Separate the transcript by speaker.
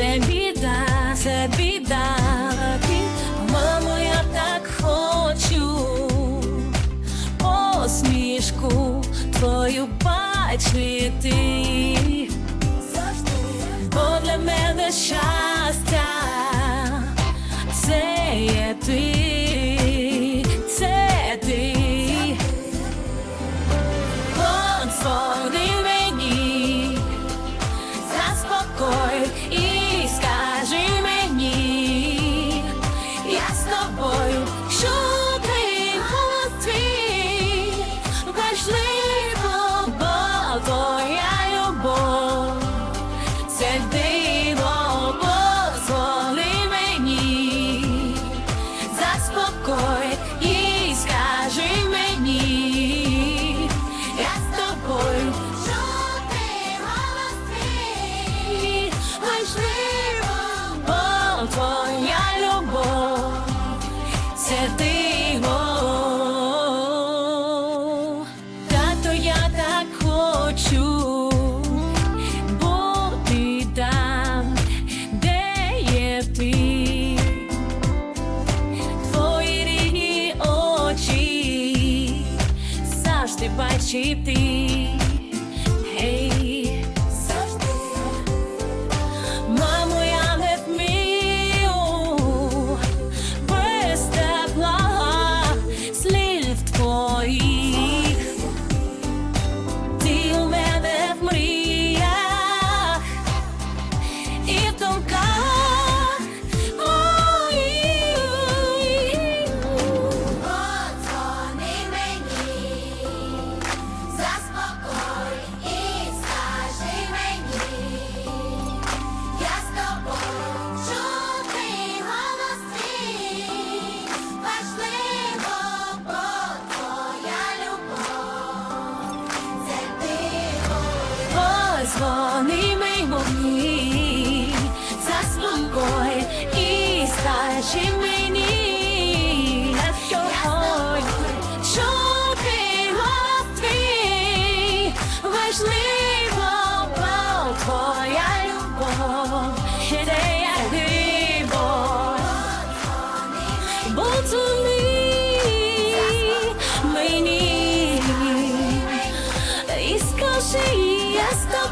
Speaker 1: це біда, це біда, мамо, я так хочу посмішку твою бачити, бо для мене щастя заспокой і скажи мені, я з тобою, що ти голос твоя любов, це. Тато, я так хочу бути там, де ти. Завжди бачив. Позвони мені, заспокой і скажи мені, що ти голос твій важливо,